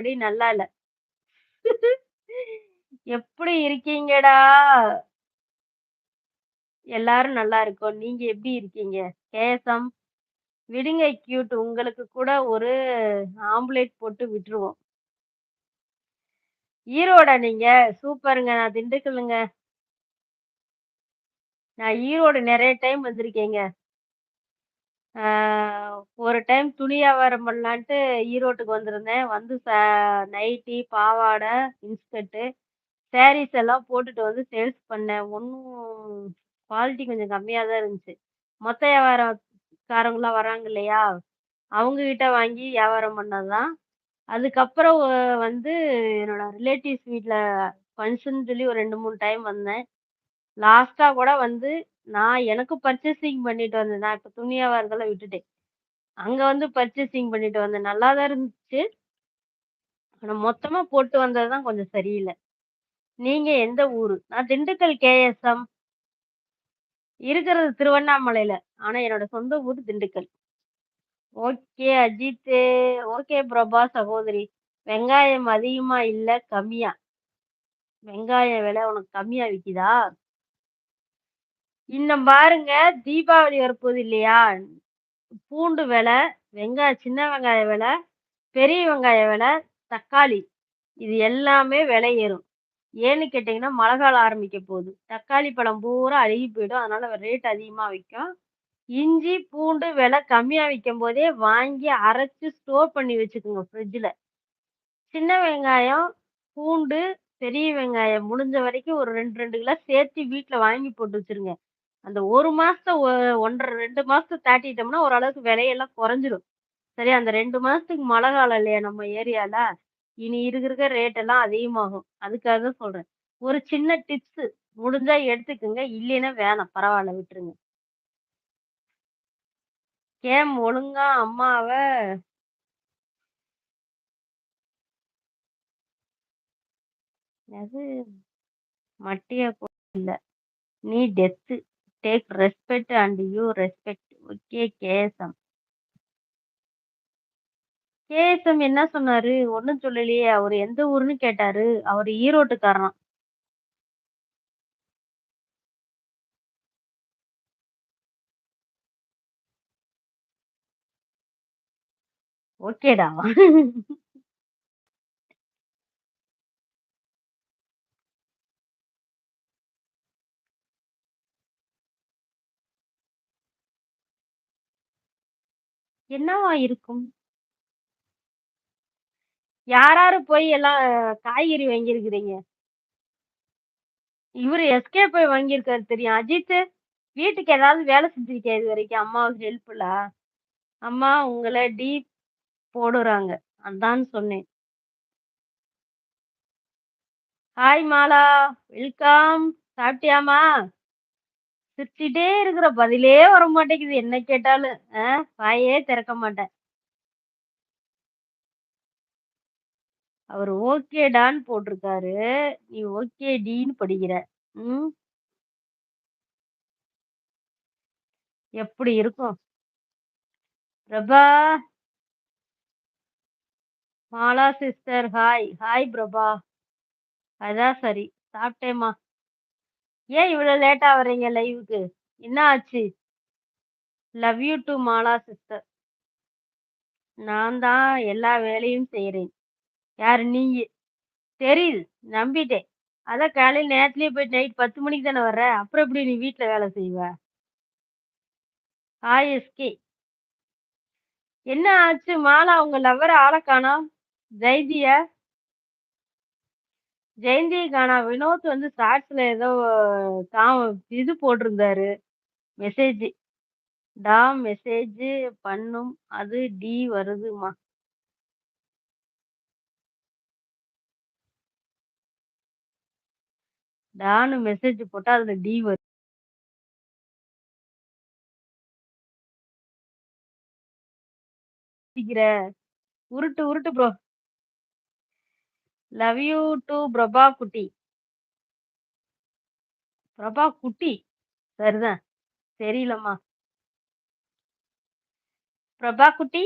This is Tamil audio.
அப்படி நல்லா இல்ல. எப்படி இருக்கீங்கடா? எல்லாரும் நல்லா இருக்கோம். நீங்க எப்படி இருக்கீங்க? கேசம். விடுங்க கியூட். உங்களுக்கு கூட ஒரு ஆம்லேட் போட்டு விட்டுருவோம். ஈரோடா நீங்க? சூப்பருங்க. நான் திண்டுக்கலுங்க நான் ஈரோடு நிறைய டைம் வந்திருக்கேங்க. ஒரு டைம் துணி வியாபாரம் பண்ணலான்ட்டு ஈரோட்டுக்கு வந்திருந்தேன். வந்து ச நைட்டி, பாவாடை, இன்ஸ்கர்ட்டு, சாரீஸ் எல்லாம் போட்டுட்டு வந்து சேல்ஸ் பண்ணேன். ஒன்றும் குவாலிட்டி கொஞ்சம் கம்மியாக தான் இருந்துச்சு. மொத்த வியாபாரக்காரங்களாம் வராங்க இல்லையா? அவங்கக்கிட்ட வாங்கி வியாபாரம் பண்ணது தான். அதுக்கப்புறம் வந்து என்னோட ரிலேட்டிவ்ஸ் வீட்டில் ஃபங்க்ஷன் சொல்லி ஒரு 2, 3 டைம் வந்தேன். லாஸ்ட்டாக கூட வந்து நான் எனக்கு பர்ச்சேசிங் பண்ணிட்டு வந்தேன். நான் இப்ப துணி வியாபாரத்தெல்லாம் விட்டுட்டேன். அங்க வந்து பர்ச்சேசிங் பண்ணிட்டு வந்தேன். நல்லா தான் இருந்துச்சு. ஆனா மொத்தமா போட்டு வந்தது தான் கொஞ்சம் சரியில்ல. நீங்க எந்த ஊரு? நான் திண்டுக்கல் கேஎஸ்எம். இருக்கிறது திருவண்ணாமலையில. ஆனா என்னோட சொந்த ஊர் திண்டுக்கல். ஓகே அஜித் ஓகே பிரபா சகோதரி. வெங்காயம் அதிகமா இல்ல, கம்மியா? வெங்காய விலை உனக்கு கம்மியா விக்குதா? இன்னும் பாருங்க தீபாவளி வரப்போகுது இல்லையா? பூண்டு விலை, வெங்காயம் சின்ன வெங்காய விலை, பெரிய வெங்காய விலை, தக்காளி. இது எல்லாமே விலை ஏறும். ஏன்னு கேட்டிங்கன்னா மழை காலம் ஆரம்பிக்க போகுது. தக்காளி பழம் பூரா அழுகி போயிடும். அதனால ரேட் அதிகமாக விற்கும் இஞ்சி, பூண்டு விலை கம்மியாக விற்கும் போதே வாங்கி அரைச்சி ஸ்டோர் பண்ணி வச்சுக்குங்க ஃப்ரிட்ஜில் சின்ன வெங்காயம், பூண்டு, பெரிய வெங்காயம் முடிஞ்ச வரைக்கும் ஒரு 2, 2 கிலோ சேர்த்து வீட்டில் வாங்கி போட்டு வச்சுருங்க. அந்த ஒரு மாசத்த ஒ 1 1/2, 2 மாசத்த தாட்டிட்டோம்னா ஓரளவுக்கு விலையெல்லாம் குறைஞ்சிடும் சரி அந்த ரெண்டு மாசத்துக்கு மழை காலம் இல்லையா நம்ம ஏரியால? இனி இருக்கிறக்க ரேட் எல்லாம் அதிகமாகும். அதுக்காக தான் சொல்றேன். ஒரு சின்ன டிப்ஸு. முடிஞ்சா எடுத்துக்கங்க. இல்லைன்னா வேணாம். பரவாயில்ல விட்டுருங்க. கேம் ஒழுங்கா அம்மாவ அது மட்டியா கூட இல்ல. நீ death. Take respect and you respect. Okay K S M. K S M என்ன சொன்னாரு? ஒன்றும் சொல்லலையே. அவரு எந்த ஊருன்னு கேட்டாரு. அவரு ஈரோட்டுக்காரராம். ஓகேடா. என்னவா இருக்கும்? யார் போய் எல்லாம் காய்கறி வாங்கியிருக்கிறீங்க? இவரு எஸ்கே போய் வாங்கியிருக்காரு தெரியும். அஜித்து, வீட்டுக்கு ஏதாவது வேலை செஞ்சிருக்கேன் இது வரைக்கும் அம்மாவுக்கு ஹெல்ப்ஃபுல்லா? அம்மா உங்களை டீ போடுறாங்க. அதான் சொன்னேன். ஹாய் மாலா. வெல்கம். சாப்பிட்டியாம்மா? சிரிச்சுட்டே இருக்கிற. பதிலே வர மாட்டேங்குது என்ன கேட்டாலும். வாயே திறக்க மாட்டேன். அவர் ஓகேடான்னு போட்டிருக்காரு. நீ ஓகே டீன்னு படிக்கிற. ம். எப்படி இருக்கும்? Prabha. Mala sister hi. Hi Prabha. அதான் சரி. சாப்பிட்டேமா ஏன் இவ்வளோ லேட்டா வர்றீங்க லைவுக்கு? என்ன ஆச்சு? Love you too Mala sister. நான் தான் எல்லா வேலையும் செய்கிறேன் யாரு நீங்க? தெரியுது. நம்பிட்டேன். அதான் காலையில் நேரத்துலேயே போயிட்டு நைட் 10 மணிக்கு தானே வர்ற. அப்புறம் எப்படி நீ வீட்டில் வேலை செய்வ? Hi S K. என்ன ஆச்சு மாலா உங்க லவ்வரை ஆளை காணோம்? ஜெயந்திய? ஜெயந்திய வினோத் வந்து ஷார்ட்ஸ்ல ஏதோ தான் இது போட்டிருந்தாரு. மெசேஜ். டா மெசேஜ் பண்ணும். அது டி வருதுமா. டான்னு மெசேஜ் போட்டா அதுல டி வருது. உருட்டு உருட்டு bro. Love you to Prabha குட்டி. பிரபா குட்டி. சரிதான். தெரியலம்மா. பிரபா குட்டி.